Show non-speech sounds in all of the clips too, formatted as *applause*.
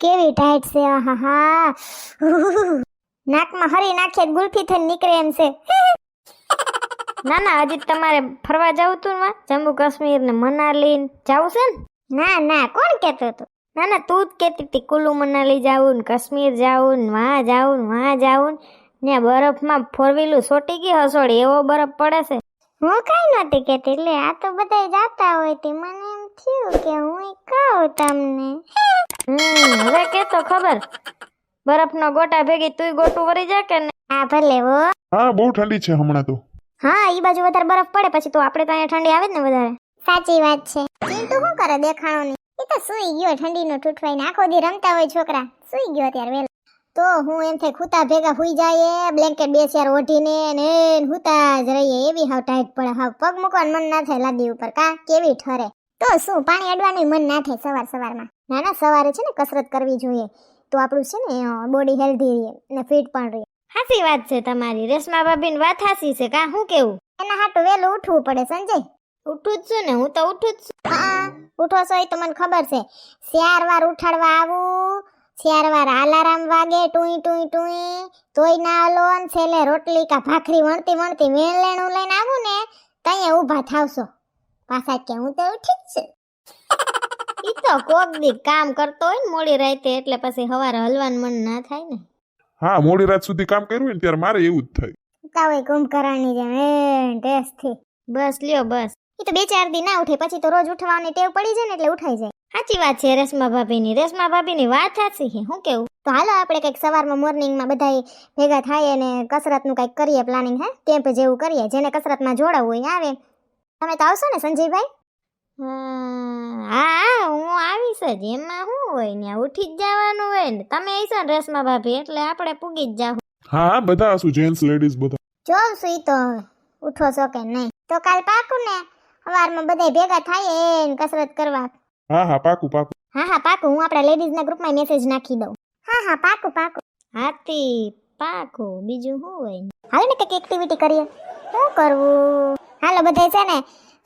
કેવી ટાઈટ છે? આહા હા નાકમાં હરી નાખીએ ગુલફી થઈને નીકળે એમ છે. ના ના, હજી તમારે ફરવા જવું તું ને જમ્મુ કાશ્મીર ને મનાલી જવું છે ને? ના ના, કોણ કહેતો હતો? ના ના, તું જ કહેતી હતી, કુલ્લુ મનાલી જાવું ને, કાશ્મીર જવું ને, વાં જવું ને, વાં જાવું ને. બરફમાં ફોર વ્હીલું સોટી ગઈ હસોડી, એવો બરફ પડે છે. હું કઈ નહોતી કહેતી, એટલે આ તો બધા જાતા હોય તે. મને એમ થયું કે હું કહું તમને. હમ હવે કે તો ખબર. બરફનો ગોટા ભેગી તુંય ગોટું વરી જા કે હા ભલે વો હા બહુ ઠંડી છે હમણાં તો. હા ઈ બાજુ વધારે બરફ પડે પછી તો આપણે તો અહીંયા ઠંડી આવે જ ને વધારે. સાચી વાત છે. ચિંટુ શું કરે દેખાણો નહીં એ તો સુઈ ગયો ઠંડીનો ઠૂઠવાઈને. આખો દી રમતા હોય છોકરા. સુઈ ગયો અત્યારે વેલો તો હું એમ થાય ખૂતા ભેગા હુઈ જાય બ્લેન્કેટ બે ચાર ઓઢીને ને હુતા જ રહીએ. એવી હાવ ટાઈટ પડે. હાવ પગ મૂકવાનું મન ના થાય લાદી ઉપર. કા કેવી ઠરે. તો શું પાણી અડવાનું મન ના થાય સવાર સવારમાં. ના ના સવારે છે ને કસરત કરવી જોઈએ. તો આપણું છે ને બોડી હેલ્ધી રહે ને ફિટ પણ રહે. હાસી વાત છે તમારી. રેશમા ભાભીની વાત હાસી છે કા? હું કેવું? એના હાટું વહેલું ઉઠવું પડે સંજય. ઉઠું જ છું ને હું તો ઉઠું જ છું. હા ઉઠો છો એ તો મને ખબર છે. ચાર વાર ઉઠાડવા આવું. ચાર વાર અલાર્મ વાગે ટુઈ ટુઈ ટુઈ. તોય ના હલો અને છેલ્લે રોટલી કા ભાખરી વણતી વણતી વેલેણું લઈને આવું ને તઈએ ઊભા થાવશો. પાછા કે હું તો ઠીક છે. *laughs* એ તો કોક દી કામ કરતો હોય ને મોડી રાતે એટલે પછી સવારે હલવાનું મન ના થાય ને. હા મોડી રાત સુધી કામ કર્યું ને ત્યારે મારે એવું જ થાય. ઉતા હોય કુંભકરણની જેમ એ ટેસ્ટથી બસ લ્યો બસ. એ તો બે ચાર દી ના ઉઠે પછી તો રોજ ઉઠવાની ટેવ પડી જાય ને એટલે ઉઠાઈ જાય. સાચી વાત છે રેશમા ભાભીની રેશમા ભાભીની વાત સાચી છે હું કેવું? તો હાલો આપણે કંઈક સવારમાં મોર્નિંગમાં બધા ભેગા થાય અને કસરતનું કંઈક કરીએ પ્લાનિંગ હે? કેમ્પ જેવું કરીએ જેને કસરતમાં જોડાવવું હોય આવે. તમે તો આવશો ને સંજયભાઈ હા હા આવીશ જ. એમાં શું હોય ને ઉઠી જ જવાનું હોય ને. તમે આવીશો ને રસમાં ભાભી એટલે આપણે પૂગી જ જાવ હા બધા હશું જેન્ટ્સ લેડીઝ બધા. જોઉં ઈ તો ઉઠો છો કે નહીં? તો કાલ પાકું ને? સવારમાં બધા ભેગા થાય ને કસરત કરવા. હા હા પાકું પાકું. હા હા પાકું. હું આપણા લેડીઝના ગ્રુપમાં મેસેજ નાખી દઉં. હા હા પાકું પાકું. હાથી પાકું. બીજું શું હોય હાલો ને કંઈક એક્ટિવિટી કરીએ. શું કરવું? હાલો બધા છે ને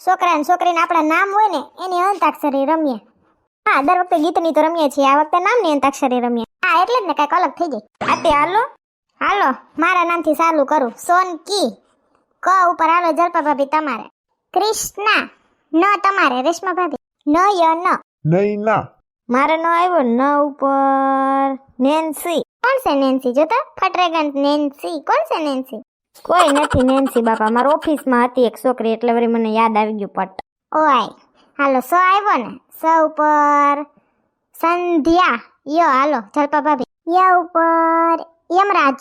છોકરા ને છોકરીને આપણા નામ હોય ને એની અંતાક્ષરી રમીએ. હા દર વખતે ગીતની તો રમીએ છીએ આ વખતે નામની અંતાક્ષરી રમીએ. હા એટલે જ ને કાંઈક અલગ થઈ જાય. હાથી હાલો. હાલો મારા નામથી ચાલુ કરું. સોનકી ક. ઉપર હાલો જલપા ભાભી તમારે. કૃષ્ણા. ન તમારે રેશમા ભાભી. ન ય ન. નહીં ના. મારે ન આવ્યો ન ઉપર. નેન્સી. કોણ છે નેન્સી? જોતા ફટરેગન નેન્સી. કોણ છે નેન્સી? કોઈ નથી નેન્સી બાપા. મારા ઓફિસમાં હતી એક છોકરી એટલે વળી મને યાદ આવી ગયું પટ. ઓય હાલો સો આવ્યો ને? સ ઉપર સંધ્યા. યો હાલો જલપા ભાભી. ય ઉપર યમરાજ.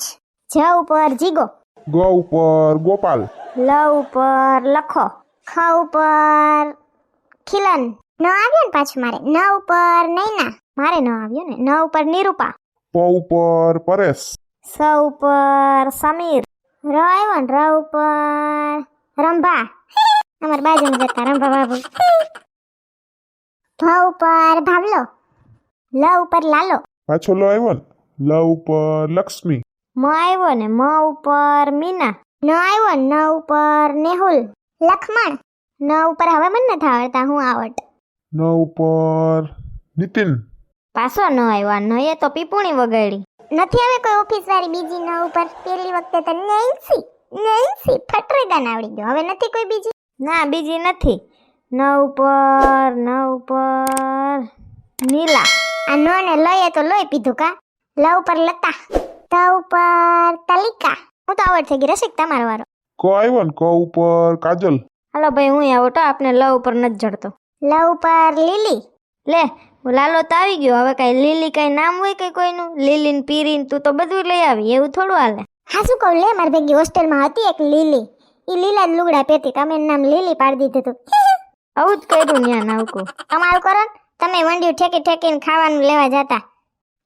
જ ઉપર જીગો. ગો ઉપર ગોપાલ. લ ઉપર લખો. ખ ઉપર ખિલન. ન આવ્યો ને પાછું મારે? ન ઉપર નૈના. મારે ન આવ્યો ને? ન ઉપર નિરૂપા. પ ઉપર પરેશ. સ ઉપર સમીર. ર આવ્યો ને ર ઉપર. રંભા. અમાર બાજુમાં જતા રંભા બાબુ. ભ ઉપર ભાવલો. લ ઉપર લાલો. પાછો લ આવ્યો ને. લ ઉપર લક્ષ્મી. મ આવ્યો ને મ ઉપર મીના. ન આવ્યો ને ન ઉપર નેહુલ. લખમણ. ન ઉપર હવે મને નથી આવડતા હું આવડ ન ઉપર નીતિન. પાછો ન આવ્યો ન એ તો પીપુણી વગાડી. નથી હવે કોઈ ઓફિસ વાળી બીજી ન ઉપર. પેલી વખતે તો નેન્સી નેન્સી ફટરેગાન આવડી ગયો. હવે નથી કોઈ બીજી? ના બીજી નથી. ન ઉપર ન ઉપર. નીલા. આ નો ને લઈએ તો લોહી પીધું કા? લ ઉપર લતા ત ઉપર તલિકા. હું તો આવડ થઈ ગઈ રસિક તમારો વારો. કો આવ્યો ને? કો ઉપર કાજલ. હાલો ભાઈ હું આવો તો આપને લ ઉપર નથી જડતો. લ ઉપર લીલી. લે લાલો તો આવી ગયો. હવે કઈ લીલી કઈ નામ હોય કઈ કોઈનું? લીલી ને પીરી તું તો બધું લઈ આવી. એવું થોડું હાલે. હા શું કહું? લે મારી ભેગી હોસ્ટેલમાં હતી એક લીલી. એ લીલા જ લુગડા પહેરતી. તમે નામ લીલી પાડી દીધું હતું. આવું જ કર્યું ન્યા નાવકું. તમારું કરો ને. તમે વંડિયું ઠેકી ઠેકીને ખાવાનું લેવા જતા.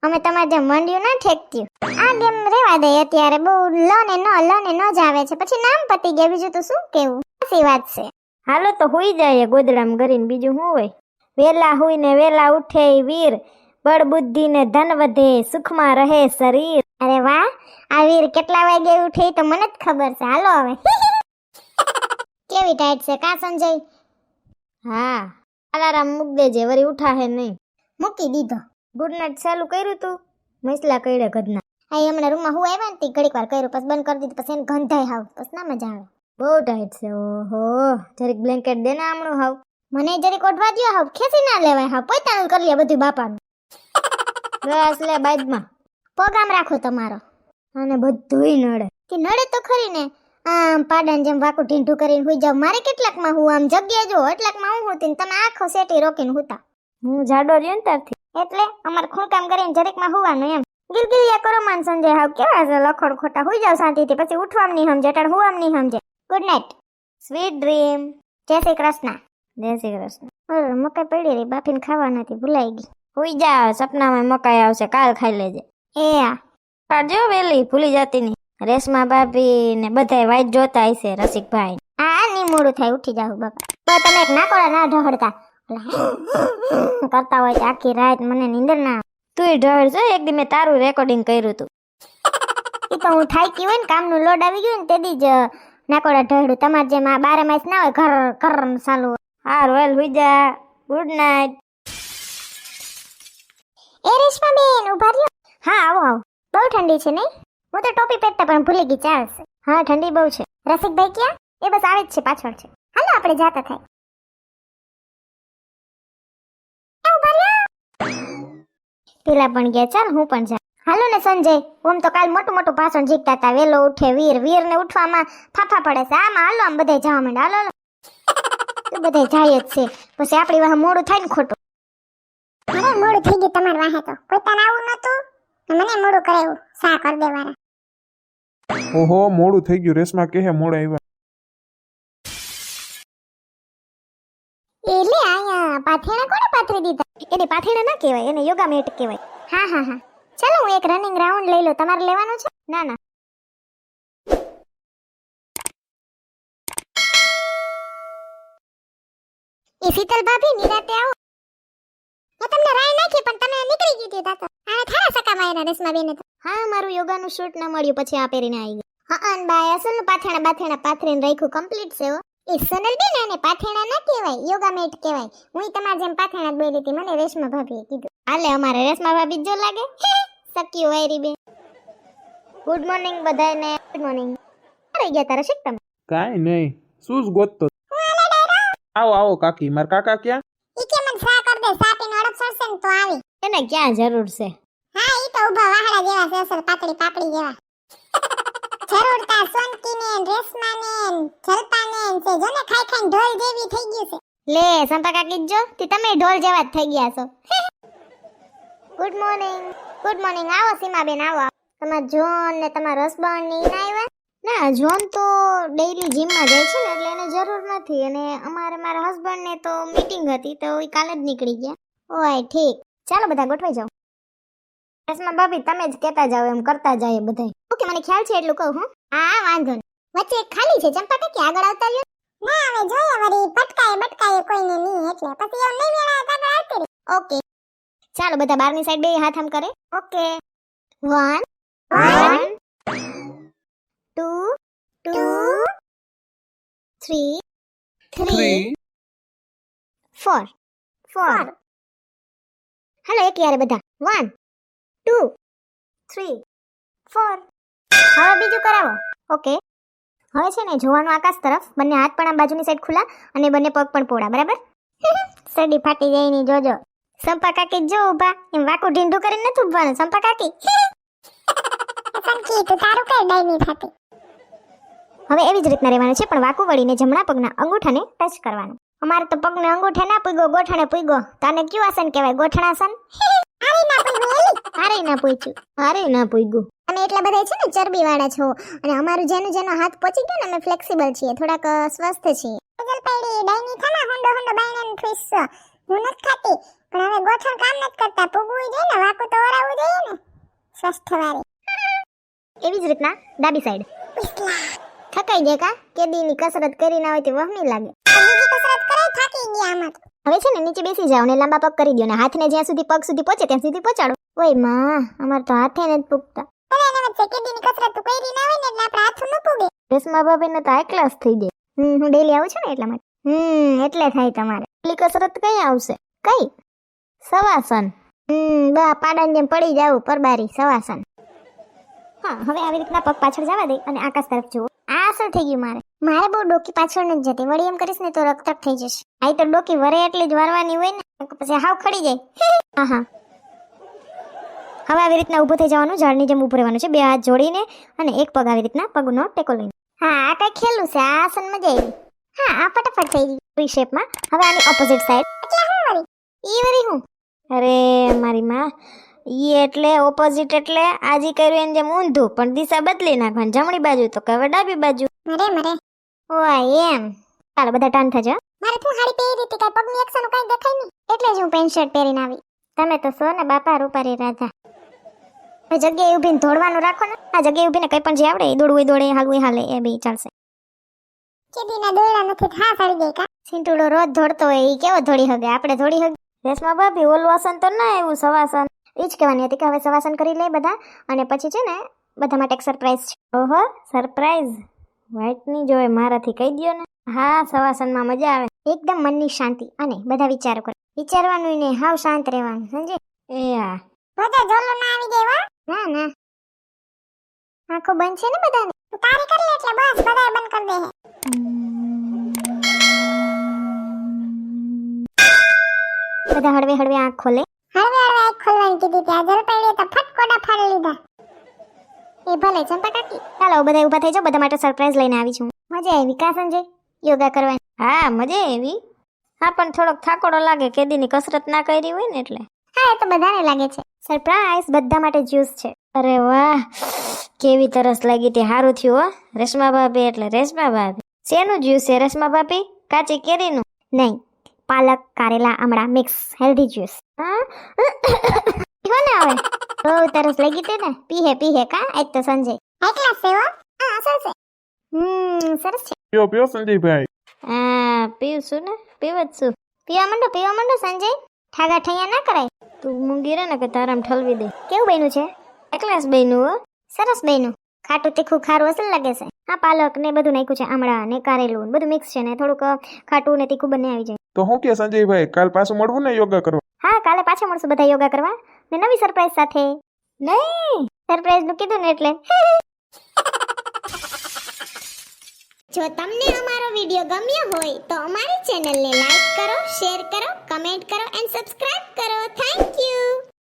અમે તમારે જેમ વંડિયું ના ઠેકત્યું આ ગેમ રેવા દે અત્યારે. બહુ લો ને ન લો ને ન જ આવે છે. પછી નામ પતી ગયા. બીજું તો શું કેવું? સાચી વાત છે. હાલો તો હોઈ જાય ગોદડામાં કરીને બીજું શું હોય? વેલા હુઈને વેલા ઉઠે વીર. બળ બુદ્ધિ ને ધન વધે સુખમાં રહે શરીર. અરે વાહ આ વીર કેટલા વાગે ઉઠે તો મને જ ખબર છે. હાલો હવે. *laughs* કેવી ટાઈટ છે? કા સંજય? હા. અલારામ મૂક દેજે વળી ઉઠાહે નહીં. મૂકી દીધો. ગુડ નાઇટ ચાલુ કર્યું તું? મસલા કઈડે ઘરના આ હમણાં રૂમમાં હું આવ્યા ને તે ઘડીક વાર કર્યું પછી બંધ કરી દીધું પછી એને ગંધાય હાવ. પછી ના મજા આવે. બહુ ટાઈટ છે ઓહો. જરીક બ્લેન્કેટ દે ને હમણાં હાવ. મને જરીક ઓઢવા દ્યો હાવ. ખેસી ના લેવાય હા પોતાનું કરી લે બધું બાપાનું. બસ લે બાદમાં. પગ રાખો તમારો. અને બધુંય નડે. કે નડે તો ખરી ને. આમ પાડાને જેમ વાકું ઢીંઢું કરીને હોઈ જાવ મારે કેટલાકમાં હું આમ જગ્યા જો એટલાકમાં હું હોતી તમે આખો સેટી રોકીને હોતા. હું જાડો રહ્યો ને એટલે અમારે ખૂણકામ કરીને જરીકમાં હુવાનું એમ. ગિલગિલિયા કરો માન સંજય હાવ. કેવા છે લખોડ ખોટા. હોઈ જાવ શાંતિથી. પછી ઉઠવામ નહીં સમજે, અટાણ હુવામ નહીં સમજે. ગુડ નાઇટ સ્વીટ ડ્રીમ જય શ્રી કૃષ્ણ. જય શ્રી કૃષ્ણ. અરે, મકાઈ પડી રહી. બાફીને ખાવા નથી ભૂલાઈ ગઈ. હુઈ જા, સપનામાં મકાઈ આવશે, કાલ ખાઈ લેજે. એ આ. કાઢજો વેલી, ભૂલી જતી નહીં. રેશમા ભાભી ને બધાય વાઈટ જોતા હશે, રસિકભાઈ. આ ની મોડું થાય, ઉઠી જાવ બાપા. તો તમે એક નાકોડા ના ઢહડતા કરતા હોય આખી રાત મને નીંદર ના તું તુંય છો એક દી મેં તારું રેકોર્ડિંગ કર્યું તું. એ તો હું થાકી હોય ને, કામનું લોડ આવી ગયું ને તેથી જ નાકોડા ઢહડું તમારે જેમ આ બારે માસ ના હોય, ઘર ઘર ચાલુ. હા રોયલ હુઈ જા ગુડ નાઇટ એ રેશમા બેન ઊભા રહ્યો? હા આવો આવો. બહુ ઠંડી છે નહીં? હું તો ટોપી પહેરતા પણ ભૂલી ગઈ ચાલશે હા ઠંડી બહુ છે. રસિકભાઈ ક્યાં? એ બસ આવે જ છે પાછળ છે. હાલો આપણે જાતા થાય. પેલા પણ ગયા ચાલ હું પણ જા હાલો ને સંજય. ઓમ તો કાલ મોટું મોટું ભાષણ જીતતા હતા. વેલો ઉઠે વીર. વીર ને ઉઠવામાં ફાફા પડે છે. આમાં હાલો આમ બધા જવા માંડે. હાલો. તો બધા જાય જ છે. પછી આપણી વાહ મોડું થાય ને ખોટું. અરે મોડું થઈ ગયું તમારે વાહે તો. પોતાને આવું નતું મને મોડું કરાયું સા કર દેવાના. ઓહો મોડું થઈ ગયું. રેસમાં કે મોડે આવ્યા. એટલે આયા પાથેણા કોને પાથરી દીધા? એને પાથેણા ના કહેવાય એને યોગા મેટ કહેવાય. હા હા હા. ચાલો હું એક રનિંગ રાઉન્ડ લઈ લઉં. તમારે લેવાનું છે? ના ના. એ શીતલ ભાભી નિરાતે આવો. મેં તમને રાય નાખી પણ તમે નીકળી ગઈ હતી તાતો આને થારા સકા માયરા રેસમા બેને તો. હા મારું યોગાનું શૂટ ન મળ્યું પછી આ પહેરીને આવી ગઈ. હા અન બાય અસલ પાથેણા બાથેણા પાથરીને રાખ્યું કમ્પ્લીટ છે એ સોનલ બેન એને પાથેણા ના કહેવાય યોગા મેટ કહેવાય. હું તમારા જેમ પાથેણા જ બોલી હતી મને રેશમા ભાભીએ કીધું. હાલે અમારે રેશમા ભાભી જો લાગે. સક્યું વાયરી બેન. ગુડ મોર્નિંગ બધાને ગુડ મોર્નિંગ રહી ગયા તારા શીખ તમે? કાંઈ નહીં શું ગોતતો? આવો આવો કાકી. મારા કાકા ક્યાં? ઈ કે મને સા કર દે સા પીને અડપ સરસે ને તો આવી. એને ક્યાં જરૂર છે? હા ઈ તો ઊભા વાહડા જેવા છે અસલ પાતળી પાપડી જેવા. જરૂર તા સોનકી ને રેશમા ને જલપા ને છે. જોને ખાઈ ખાઈને ઢોલ જેવી થઈ ગયું છે. લે સંપા કાકી જો તી તમે ઢોલ જેવા જ થઈ ગયા છો. ગુડ મોર્નિંગ ગુડ મોર્નિંગ આવો સીમાબેન આવો તમારા જોન ને તમારા હસબન્ડ ને ઈ ના આવ્યા. ના જોન તો ડેઈલી જીમમાં જાય છે ને, એટલે એને જરૂર નથી. અને અમારે મારા હસબન્ડ ને તો મીટિંગ હતી, તો એ કાલે જ નીકળી ગયા. ઓય, ઠીક. ચાલો બધા ગોઠવાઈ જાઓ. રસમા ભાભી, તમે જ કહેતા જાઓ, એમ કરતા જાય બધા ઓકે, મને ખ્યાલ છે એટલું કહું, હું. હા, વાંધો નહીં. વચ્ચે ખાલી છે, ચંપા કાકી, આગળ આવતા રહ્યો? ના, હવે જોઈએ, વળી પટકાય બટકાય કોઈને નહીં, એટલે પછી એવું નહીં મેળા તો આવતી ઓકે. ચાલો, બધા બારની સાઈડ બે હાથ આમ કરે. Okay. One one two three, three, four four હાલો એક યારે બધા વન ટુ થ્રી ફોર હવે બીજું કરાવો. ઓકે હવે છે ને જોવાનું આકાશ તરફ. બંને હાથ પણ આ બાજુની સાઈડ ખુલ્લા અને બંને પગ પણ પોળા. બરાબર? *laughs* સડી ફાટી જાય ની જોજો. સંપા કાકી જો ઊભા. એમ વાકું ઢીંઢું કરીને નથી ઊભવાનું. સંપા કાકી. *laughs* સંકી તું તારું કઈ ડાયની થતી? હવે એવી જ રીતના રહેવાનું છે પણ વાકું વળીને જમણા પગના અંગૂઠાને ટચ કરવાનું. અમારે તો પગને અંગૂઠે ના પૂગ્યો ગોઠણે પૂગ્યો તને કયું આસન કહેવાય ગોઠણાસન? આરે ના પૂગ્યું આરે ના પૂછ્યું. અરે ના પૂગ્યું અમે એટલા બધા છે ને ચરબી વાળા છો અને અમારું જેનું જેનો હાથ પહોંચી ગયો ને અમે ફ્લેક્સિબલ છીએ થોડાક સ્વસ્થ છીએ. જલપાઈડી ડાઈની થાના હોંડો હોંડો બાયણાનું ફિશ હું નથી ખાતી પણ હવે ગોઠણ કામ નથી કરતા પૂગવું જોઈએ ને વાકું તો ઓરાવું જોઈએ ને. સ્વસ્થ વાળી. એવી જ રીતના ડાબી સાઈડ થકાઈ જાય કા? કેદીની કસરત કરી ના હોય તે વહમી લાગે. બીજી કસરત કરે થાકી ગયા આમાં હવે છે ને નીચે બેસી જાઓ ને લાંબા પગ કરી દો ને હાથને જ્યાં સુધી પગ સુધી પહોંચે ત્યાં સુધી પહોંચાડો. ઓયમાં અમારે તો હાથે ને જ પૂગતા. અરે એને વચ્ચે કેદીની કસરત તો કરી ના હોય ને એટલે આપણે હાથ ન પૂગે. રેશમા ભાભીને તો હાઈ ક્લાસ થઈ જાય. હમ હું ડેલી આવું છું ને એટલા માટે. હમ એટલે થાય તમારે. પેલી કસરત કઈ આવશે? કઈ? સવાસન. હમ બા પાડાની જેમ પડી જાવ પરબારી સવાસન. હા હવે આવી રીતના પગ પાછળ જવા દે અને આકાશ તરફ જુઓ. આ અસર થઈ ગયું મારે. મારે બહુ ડોકી પાછળ નથી જતી. વળી એમ કરીશ ને તો રક્તક થઈ જશે. આઈ તો ડોકી વરે એટલી જ વારવાની હોય ને પછી હાવ ખડી જાય. *laughs* હા હા હવે આવી રીતના ઊભું થઈ જવાનું, ઝાડની જેમ ઊભું રહેવાનું છે. બે હાથ જોડીને અને એક પગ આવી રીતના પગનો ટેકો લઈને. હા, આ કઈ ખેલું છે? આ આસન મજા આવી. હા, આ ફટાફટ થઈ ગઈ શેપમાં હવે આની ઓપોઝિટ સાઈડ ઈ વરી હું? અરે, મારી માં. ઈ એટલે ઓપોઝિટ એટલે આજી કર્યું એને જેમ ઊંધું પણ દિશા બદલી નાખવાની. જમણી બાજુ તો કહેવાય ડાબી બાજુ. મરે મરે. ઓય એમ. ચાલો બધા ટર્ન થજો મારે તું હાડી પહેરી હતી કાઈ પગની એક્શન કાઈ દેખાય નહીં. એટલે જ હું પેન્ટ શર્ટ પહેરીને આવી. તમે તો સો ને બાપા રૂપારી રાજા હવે જગ્યાએ ઊભીને દોડવાનું રાખો ને. આ જગ્યાએ ઊભીને કંઈ પણ જે આવડે એ દોડવું દોડે હાલવું હાલે એ બી ચાલશે. કેદીના દોડા નથી હા સડી ગઈ કા? સિંટુડો રોજ દોડતો હોય એ કેવો દોડી હગે? આપણે દોડી હગે. રેશમા ભાભી ઓલું આસન તો ના એવું સવાસન. એ જ કહેવાની હતી કે હવે સવાસન કરી લે બધા અને પછી છે ને બધા માટે એક સરપ્રાઈઝ છે. ઓહો સરપ્રાઈઝ વાઇટની જોવે મારાથી કહી દ્યો ને. હા સવાસનમાં મજા આવે. એકદમ મનની શાંતિ અને બધા વિચારો કરો. વિચારવાનું ને હાવ શાંત રહેવાનું સમજે? એ હા. બધા જોલો ના આવી ગઈ વા ના ના. આંખો બંધ છે ને બધાને? તારી કરી લે એટલે બસ બધાય બંધ કરી દે બધા હળવે હળવે આંખ ખોલે. હળવે હળવે ખોલવાની કીધી ત્યાં જલ તો ફટકોડા ફાડી લીધા એ ભલે ચંપા કાકી. ચાલો બધા ઊભા થઈ જાઓ. બધા માટે સરપ્રાઈઝ લઈને આવી છું મજા આવી. કા સંજય યોગા કરવાની. હા મજા એવી હા પણ થોડોક થાકોડો લાગે. કેદીની કસરત ના કરી હોય ને એટલે. હા એ તો બધાને લાગે છે. સરપ્રાઈઝ બધા માટે જ્યુસ છે. અરે વાહ કેવી તરસ લાગી તે. સારું થયું હો. રેશમા ભાભી એટલે રેશમા ભાભી. શેનું જ્યુસ છે રેશમા ભાભી? કાચી કેરીનું? નહીં. પાલક કારેલા આમળા મિક્સ હેલ્ધી જ્યુસ ને હવે. બહુ તરસ લાગી તે ને? પીહે પીહે કા? આજ તો સંજય. એકલા સેવા હા. સરસ હમ સરસ છે. પીઓ પીઓ સંજયભાઈ. હા પીવું છું ને? પીવ જ છું. પીવા માંડો પીવા માંડો સંજય. ઠાગા ઠૈયા ના કરાય. તું મૂંગી રહે ને કે તારામ ઠલવી દે. કેવું બન્યું છે? એકલાસ બહેનું હો. સરસ બન્યું. ખાટું તીખું ખારું અસલ લાગે છે. હા પાલક ને બધું નાખ્યું છે આમળા ને કારેલું બધું મિક્સ છે ને થોડુંક ખાટું ને તીખું બંને આવી જાય. તો હું કે સંજયભાઈ કાલ પાછું મળવું ને યોગા કરવા? હા કાલે પાછા મળશું બધા યોગા કરવા. ને નવી સરપ્રાઈઝ સાથે. નહીં! સરપ્રાઈઝનું કીધું ને એટલે. *laughs* જો તમને અમારો વીડિયો ગમ્યો હોય તો અમારી ચેનલને લાઈક કરો શેર કરો કમેન્ટ કરો એન્ડ સબસ્ક્રાઇબ કરો. Thank you